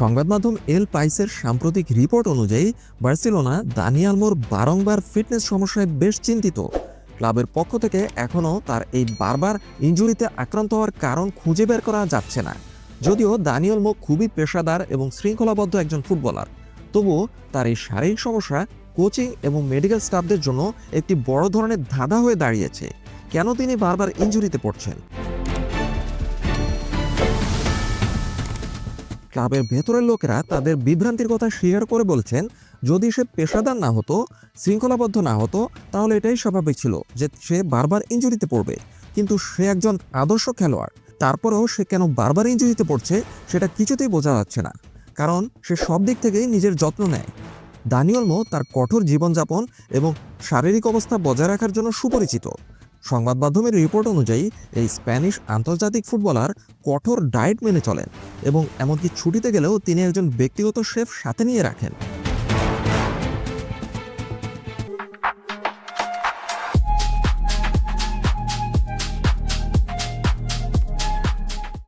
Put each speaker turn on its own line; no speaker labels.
সংবাদ মাধ্যম এল পাইসের সাম্প্রতিক রিপোর্ট অনুযায়ী, বার্সেলোনা দানিয়ালমোর বারংবার ফিটনেস সমস্যায় বেশ চিন্তিত। ক্লাবের পক্ষ থেকে এখনও তার এই বারবার ইনজুরিতে আক্রান্ত হওয়ার কারণ খুঁজে বের করা যাচ্ছে না। যদিও দানিয়াল মো খুবই পেশাদার এবং শৃঙ্খলাবদ্ধ একজন ফুটবলার। তবুও তার এই শারীরিক সমস্যা কোচিং এবং মেডিকেল স্টাফদের জন্য একটি বড় ধরনের ধাঁধা হয়ে দাঁড়িয়েছে। কেন তিনি বারবার ইনজুরিতে পড়ছেন? ক্লাবের ভেতরের লোকেরা তাদের বিভ্রান্তির কথা স্বীকার করে বলছেন, যদি সে পেশাদার না হতো, শৃঙ্খলাবদ্ধ না হতো, তাহলে এটাই স্বাভাবিক ছিল যে সে বারবার ইঞ্জুরিতে পড়বে। কিন্তু সে একজন আদর্শ খেলোয়াড়, তারপরেও সে কেন বারবার ইঞ্জুরিতে পড়ছে সেটা কিছুতেই বোঝা যাচ্ছে না। কারণ সে সব দিক থেকেই নিজের যত্ন নেয়। দানিয়েল মো তার কঠোর জীবনযাপন এবং শারীরিক অবস্থা বজায় রাখার জন্য সুপরিচিত। সংবাদ মাধ্যমের রিপোর্ট অনুযায়ী, এই স্প্যানিশ আন্তর্জাতিক ফুটবলার কঠোর ডায়েট মেনে চলেন। এবং এমনকি ছুটিতে গেলেও তিনি একজন ব্যক্তিগত শেফ সাথে নিয়ে রাখেন।